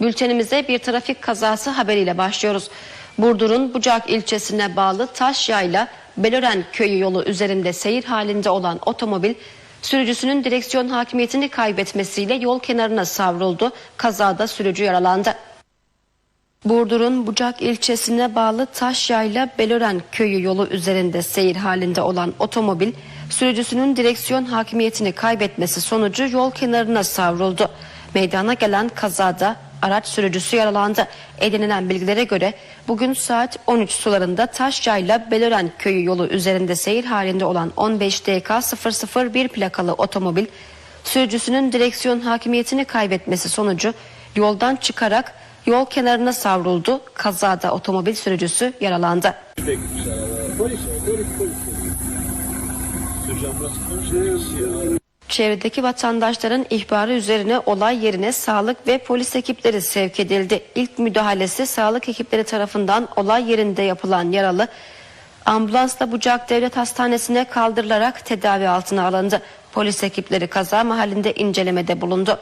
Bültenimize bir trafik kazası haberiyle başlıyoruz. Burdur'un Bucak ilçesine bağlı Taşyayla Belören köyü yolu üzerinde seyir halinde olan otomobil sürücüsünün direksiyon hakimiyetini kaybetmesiyle yol kenarına savruldu. Kazada sürücü yaralandı. Burdur'un Bucak ilçesine bağlı Taşyayla Belören köyü yolu üzerinde seyir halinde olan otomobil sürücüsünün direksiyon hakimiyetini kaybetmesi sonucu yol kenarına savruldu. Meydana gelen kazada araç sürücüsü yaralandı. Edinilen bilgilere göre bugün saat 13 sularında Taşyayla Belören köyü yolu üzerinde seyir halinde olan 15 DK 001 plakalı otomobil sürücüsünün direksiyon hakimiyetini kaybetmesi sonucu yoldan çıkarak yol kenarına savruldu. Kazada otomobil sürücüsü yaralandı. Polis, polis, polis. Hocam nasıl ya? Çevredeki vatandaşların ihbarı üzerine olay yerine sağlık ve polis ekipleri sevk edildi. İlk müdahalesi sağlık ekipleri tarafından olay yerinde yapılan yaralı ambulansla Bucak Devlet Hastanesi'ne kaldırılarak tedavi altına alındı. Polis ekipleri kaza mahallinde incelemede bulundu.